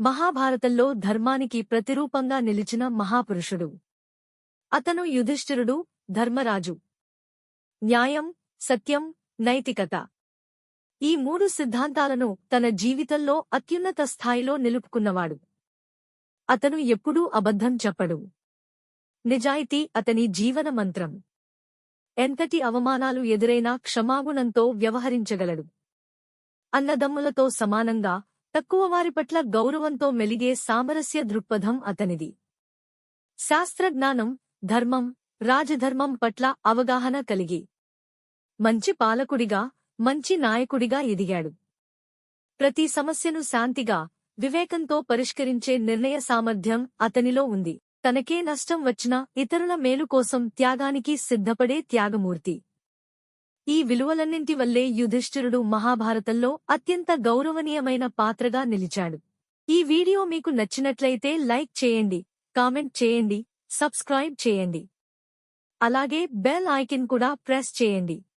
మహాభారతంలో ధర్మానికి ప్రతిరూపంగా నిలిచిన మహాపురుషుడు. అతను యుధిష్ఠిరుడు ధర్మరాజు. న్యాయం సత్యం నైతికత. ఈ మూడు సిద్ధాంతాలను తన జీవితంలో అత్యున్నత స్థాయిలో నిలుపుకున్నవాడు. అతను ఎప్పుడూ అబద్ధం చెప్పడు. నిజాయితీ అతని జీవన మంత్రం. ఎంతటి అవమానాలు ఎదురైనా క్షమాగుణంతో వ్యవహరించగలడు. అన్నదమ్ములతో సమానంగా తక్కువ వారి పట్ల గౌరవంతో మెలిగే సామరస్య దృక్పథం అతనిది. శాస్త్రజ్ఞానం ధర్మం రాజధర్మం పట్ల అవగాహన కలిగి మంచి పాలకుడిగా మంచి నాయకుడిగా ఎదిగాడు. ప్రతి సమస్యను శాంతిగా వివేకంతో పరిష్కరించే నిర్ణయ సామర్థ్యం అతనిలో ఉంది. తనకే నష్టం వచ్చినా ఇతరుల మేలు కోసం త్యాగానికి సిద్ధపడే త్యాగమూర్తి. ఈ విలువలన్నింటి వల్లే యుధిష్ఠిరుడు మహాభారతంలో అత్యంత గౌరవనీయమైన పాత్రగా నిలిచాడు. ఈ వీడియో మీకు నచ్చినట్లయితే లైక్ చేయండి కామెంట్ చేయండి సబ్స్క్రైబ్ చేయండి. అలాగే బెల్ ఐకిన్ కూడా ప్రెస్ చేయండి.